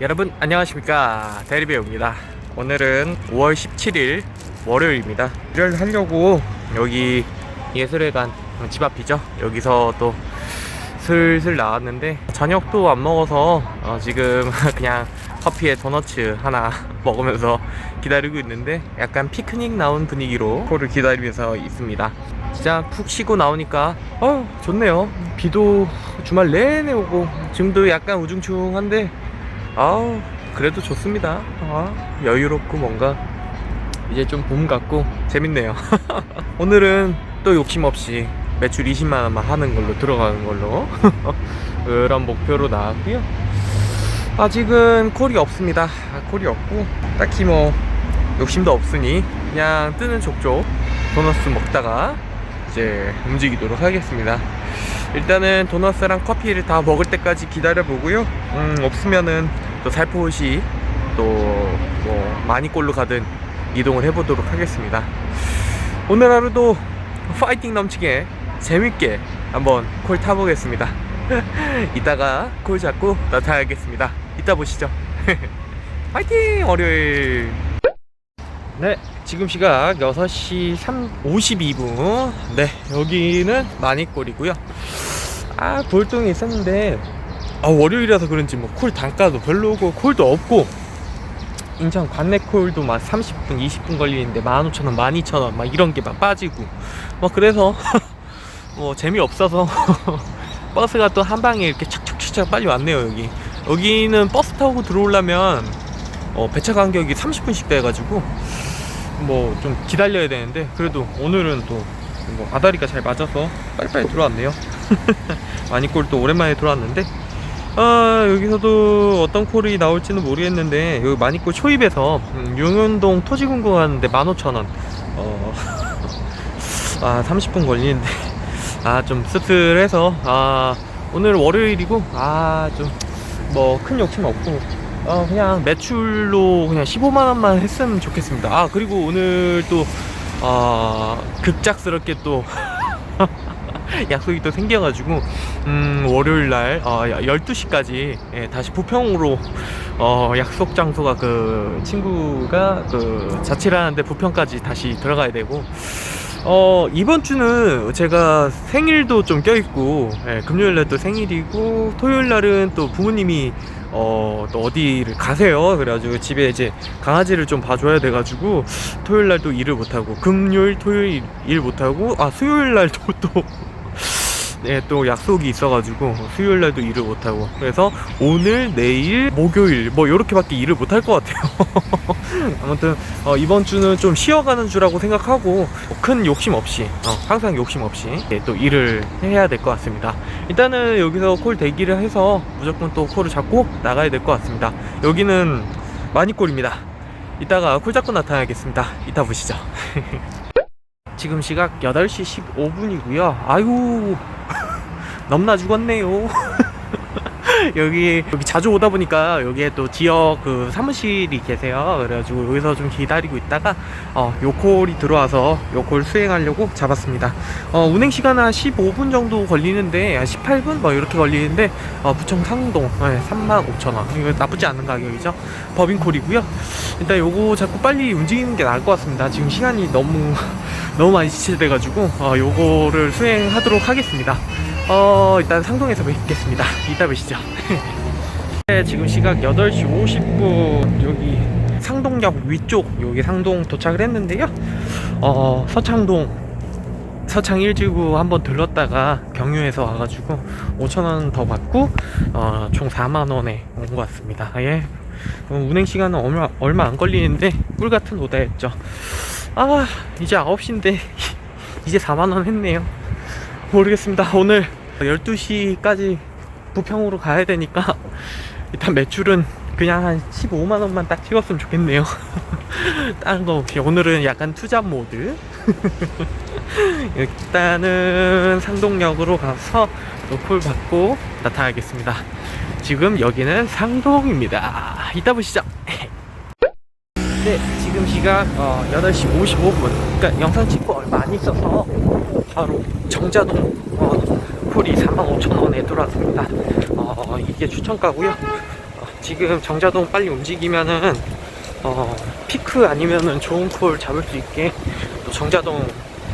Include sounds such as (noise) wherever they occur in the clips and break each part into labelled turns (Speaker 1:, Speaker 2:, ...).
Speaker 1: 여러분 안녕하십니까? 대리배우입니다. 오늘은 5월 17일 월요일입니다. 일을 하려고 여기 예술회관 집 앞이죠? 여기서 또 슬슬 나왔는데 저녁도 안 먹어서 어, 지금 (laughs) 그냥 커피에 도너츠 하나 (laughs) 먹으면서 기다리고 있는데 약간 피크닉 나온 분위기로 코를 기다리면서 있습니다. 진짜 푹 쉬고 나오니까 어 좋네요. 비도 주말 내내 오고 지금도 약간 우중충한데 아우 그래도 좋습니다. 아, 여유롭고 뭔가 이제 좀 봄 같고 재밌네요. (laughs) 오늘은 또 욕심 없이 매출 20만 원만 하는 걸로 들어가는 걸로 (laughs) 그런 목표로 나왔고요. 아직은 콜이 없습니다. 아, 콜이 없고 딱히 뭐 욕심도 없으니 그냥 뜨는 족족 도너스 먹다가 이제 움직이도록 하겠습니다 일단은 도너스랑 커피를 다 먹을 때까지 기다려 보고요. 음 없으면은 또 살포시 또뭐 많이 골로 가든 이동을 해보도록 하겠습니다. 오늘 하루도 파이팅 넘치게 재밌게 한번 콜 타보겠습니다. (laughs) 이따가 콜 잡고 나타나겠습니다. 이따 보시죠. (laughs) 파이팅! 월요일! 네 지금 시각 6시 3, 52분. 네 여기는 마니골이고요. 아 볼동이 있었는데 아 월요일이라서 그런지 뭐 콜 단가도 별로고 콜도 없고. 인천 관내 콜도 막 30분 20분 걸리는데 15,000원 12,000원 막 이런 게 막 빠지고. 막 그래서 (laughs) 뭐 재미없어서 (laughs) 버스가 또 한 방에 이렇게 착착착착 빨리 왔네요 여기. 여기는 버스 타고 들어오려면 어, 배차 간격이 30분씩 돼가지고 뭐 좀 기다려야 되는데 그래도 오늘은 또 뭐 아다리가 잘 맞아서 빨리빨리 들어왔네요. 마니골 (laughs) 또 오랜만에 들어왔는데. 아 여기서도 어떤 콜이 나올지는 모르겠는데 여기 마니골 초입에서 음, 용현동 토지공고 가는데 15,000원. 어, (laughs) 아 30분 걸리는데. 아 좀 씁쓸해서. 아 오늘 월요일이고 아 좀 뭐 큰 욕심 없고 어 그냥 매출로 그냥 15만 원만 했으면 좋겠습니다. 아 그리고 오늘 또 아, 급작스럽게 또 (laughs) 약속이 또 생겨가지고 음, 월요일 날 어, 12시까지 예, 다시 부평으로 어, 약속 장소가 그 친구가 그 자취를 하는데 부평까지 다시 들어가야 되고 어, 이번 주는 제가 생일도 좀 껴있고, 예, 금요일 날또 생일이고, 토요일 날은 또 부모님이, 어, 또 어디를 가세요. 그래가지고 집에 이제 강아지를 좀 봐줘야 돼가지고, 토요일 날도 일을 못하고, 금요일, 토요일 일 못하고, 아, 수요일 날도 또, 네, 또 약속이 있어가지고 수요일 날도 일을 못하고. 그래서 오늘 내일 목요일 뭐 이렇게밖에 일을 못할 것 같아요. (laughs) 아무튼 어, 이번 주는 좀 쉬어가는 주라고 생각하고 큰 욕심 없이 어, 항상 욕심 없이 예, 또 일을 해야 될 것 같습니다. 일단은 여기서 콜 대기를 해서 무조건 또 콜을 잡고 나가야 될 것 같습니다. 여기는 마니콜입니다. 이따가 콜 잡고 나타나겠습니다. 이따 보시죠 (laughs) 지금 시각 8시 15분이고요 아유 (laughs) 넘나 죽었네요. (laughs) 여기 여기 자주 오다 보니까 여기에 또 지역 그 사무실이 계세요. 그래가지고 여기서 좀 기다리고 있다가 어 요콜이 들어와서 요콜 수행하려고 잡았습니다. 어 운행 시간은 한 15분 정도 걸리는데 한 18분 뭐 이렇게 걸리는데 어 부천 상동 네, 35,000원 이거 나쁘지 않은 가격이죠. 법인콜이고요. 일단 요거 자꾸 빨리 움직이는 게 나을 것 같습니다. 지금 시간이 너무 너무 많이 지체돼가지고 어 요거를 수행하도록 하겠습니다. 어 일단 상동에서 뵙겠습니다 이따 뵈시죠 네, 지금 시각 8시 50분. 여기 상동역 위쪽 여기 상동 도착을 했는데요. 어 서창동 서창 1지구 한번 들렀다가 경유해서 와가지고 5천원 더 받고 어, 총 4만원에 온 것 같습니다. 예. 어, 운행 시간은 얼마, 얼마 안 걸리는데 꿀같은 오다였죠. 아 이제 9시인데 (laughs) 이제 4만원 했네요. 모르겠습니다. 오늘 12시까지 부평으로 가야 되니까 (laughs) 일단 매출은 그냥 한 15만 원만 딱 찍었으면 좋겠네요. (laughs) 다른 거 없이 오늘은 약간 투자 모드. (laughs) 일단은 상동역으로 가서 노콜 받고 나타나겠습니다. 지금 여기는 상동입니다. 이따 보시죠. 네, 시각 어, 8시 55분. 그러니까 영상 찍고 얼마 안 있어서 바로 정자동 어, 콜이 45,000원에 들어왔습니다. 어, 이게 추천가고요. 어, 지금 정자동 빨리 움직이면은 어, 피크 아니면은 좋은 콜 잡을 수 있게 또 정자동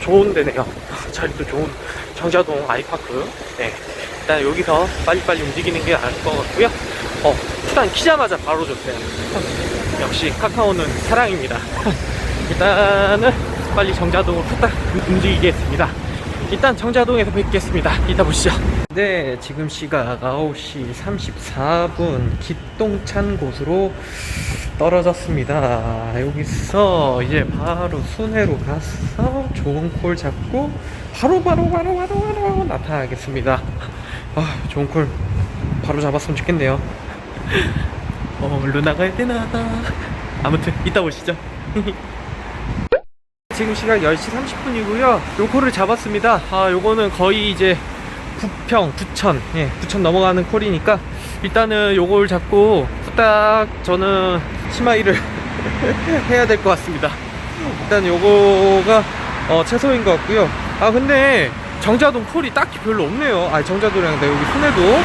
Speaker 1: 좋은 데네요. (laughs) 자리도 좋은 정자동 아이파크. 네. 일단 여기서 빨리빨리 움직이는 게 나을 것 같고요. 어, 일단 키자마자 바로 줬어요. 역시 카카오는 사랑입니다. (laughs) 일단은 빨리 정자동으로 후딱 움직이겠습니다. 일단 정자동에서 뵙겠습니다. 이따 보시죠. 네, 지금 시각 9시 34분 기똥찬 곳으로 떨어졌습니다. 여기서 이제 바로 순회로 가서 좋은 콜 잡고 바로 바로 바로 바로 바로 나타나겠습니다. 아, 좋은 콜 바로 잡았으면 좋겠네요. 어, 얼른 나가야 되나? 아무튼 이따 보시죠. 지금 시각 10시 30분이고요. 요 콜을 잡았습니다. 아, 요거는 거의 이제 부평, 부천, 예, 부천 넘어가는 콜이니까 일단은 요걸 잡고 후딱 저는 치마이를 (laughs) 해야 될 것 같습니다. 일단 요거가 어, 최소인 것 같고요. 아 근데 정자동 콜이 딱히 별로 없네요. 아 정자동이랑 내 여기 손에도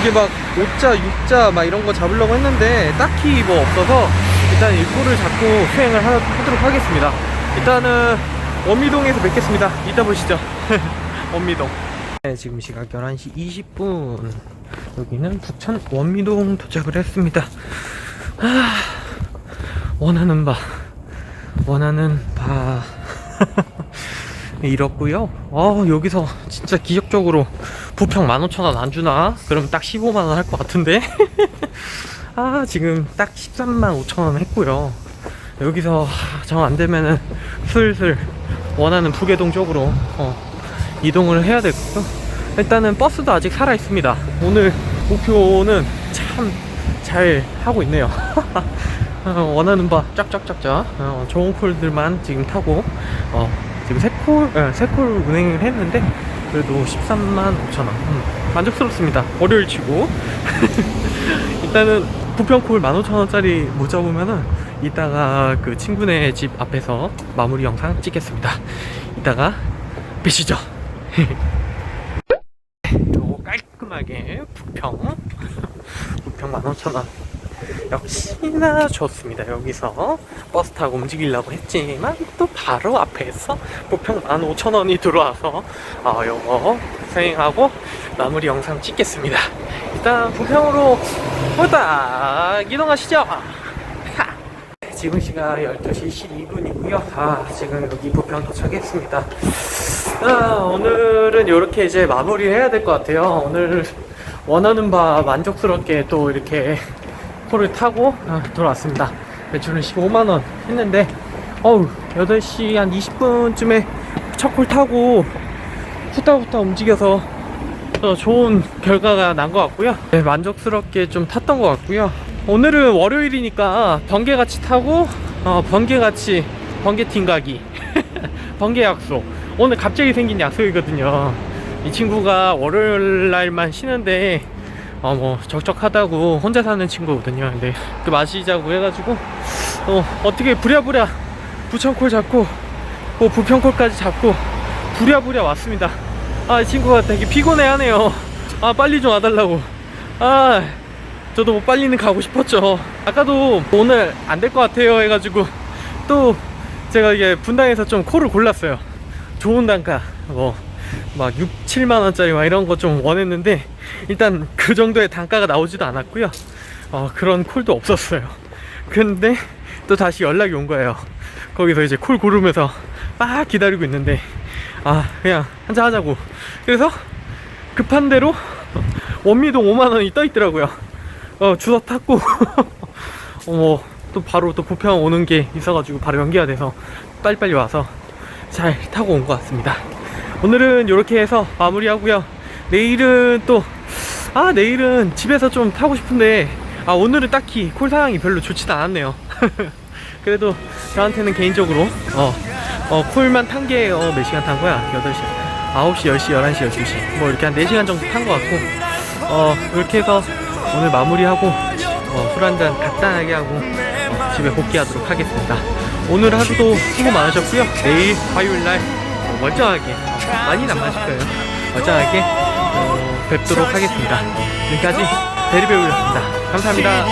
Speaker 1: 이게 막 5자, 6자 막 이런 거 잡으려고 했는데 딱히 뭐 없어서 일단 이 콜을 잡고 수행을 하, 하도록 하겠습니다. 일단은 원미동에서 뵙겠습니다. 이따 보시죠. (laughs) 원미동. 네, 지금 시각 11시 20분. 여기는 부천 원미동 도착을 했습니다. 아, 원하는 바, 원하는 바. (laughs) 잃었고요. 어, 여기서 진짜 기적적으로 부평 15,000원 안 주나? 그럼 딱 15만원 할 것 같은데? (laughs) 아, 지금 딱 13만 5천원 했고요. 여기서 정 안 되면은 슬슬 원하는 부계동 쪽으로 어, 이동을 해야 되고요. 일단은 버스도 아직 살아 있습니다. 오늘 목표는 참 잘 하고 있네요. (laughs) 어, 원하는 바 쫙쫙쫙쫙 어, 좋은 콜들만 지금 타고 어, 지금 세콜 어, 세콜 운행을 했는데 그래도 13만 5천 원 음, 만족스럽습니다. 월요일 치고 (laughs) 일단은 부평콜 15,000원짜리 못 잡으면은 이따가 그 친구네 집 앞에서 마무리 영상 찍겠습니다. 이따가 뵈시죠. (laughs) 요거 깔끔하게 부평 (laughs) 부평 15,000원 역시나 좋습니다. 여기서 버스 타고 움직이려고 했지만 또 바로 앞에서 부평 15,000원이 들어와서 어, 요거 수행하고 마무리 영상 찍겠습니다. 일단 부평으로 후딱 이동하시죠. 하! 지금 시각 12시 12분이고요. 아, 지금 여기 부평 도착했습니다. 아, 오늘은 이렇게 이제 마무리 해야 될 것 같아요. 오늘 원하는 바 만족스럽게 또 이렇게 콜을 타고 아, 돌아왔습니다. 매출은 15만원 했는데, 어우, 8시 한 20분쯤에 첫콜 타고 후딱후딱 움직여서 어, 좋은 결과가 난 것 같고요. 네, 만족스럽게 좀 탔던 것 같고요. 오늘은 월요일이니까 번개같이 타고 어, 번개같이 번개팀 가기 (laughs) 번개 약속 오늘 갑자기 생긴 약속이거든요. 이 친구가 월요일 날만 쉬는데 어 뭐 적적하다고 혼자 사는 친구거든요. 근데 그 마시자고 해가지고 어 어떻게 부랴부랴 부천콜 잡고 뭐 부평콜까지 잡고 부랴부랴 왔습니다. 아, 이 친구가 되게 피곤해하네요. 아, 빨리 좀 와달라고. 아, 저도 뭐 빨리는 가고 싶었죠. 아까도 오늘 안 될 것 같아요 해가지고 또 제가 이게 분당에서 좀 콜을 골랐어요. 좋은 단가, 뭐, 막 6, 7만 원짜리 막 이런 거 좀 원했는데 일단 그 정도의 단가가 나오지도 않았고요. 어, 그런 콜도 없었어요. 근데 또 다시 연락이 온 거예요. 거기서 이제 콜 고르면서 막 기다리고 있는데 아 그냥 한잔 하자고 그래서 급한 대로 원미동 5만 원이 떠 있더라고요 어 주워 탔고 (laughs) 어머 또 바로 또 부평 오는 게 있어가지고 바로 연기가 돼서 빨리빨리 와서 잘 타고 온 것 같습니다 오늘은 이렇게 해서 마무리하고요. 내일은 또 아 내일은 집에서 좀 타고 싶은데 아 오늘은 딱히 콜 상황이 별로 좋지도 않았네요. (laughs) 그래도 저한테는 개인적으로 어, 어 콜만 탄 게 어, 몇 시간 탄 거야? 8시, 9시, 10시, 11시, 12시. 뭐 이렇게 한 4시간 정도 탄 것 같고 어 그렇게 해서 오늘 마무리하고 어, 술 한잔 간단하게 하고 어, 집에 복귀하도록 하겠습니다. 오늘 하루도 수고 많으셨고요. 내일 화요일날 어, 멀쩡하게 많이는 안 마실 거예요. 멀쩡하게 어, 뵙도록 하겠습니다. 지금까지 대리배우였습니다. 감사합니다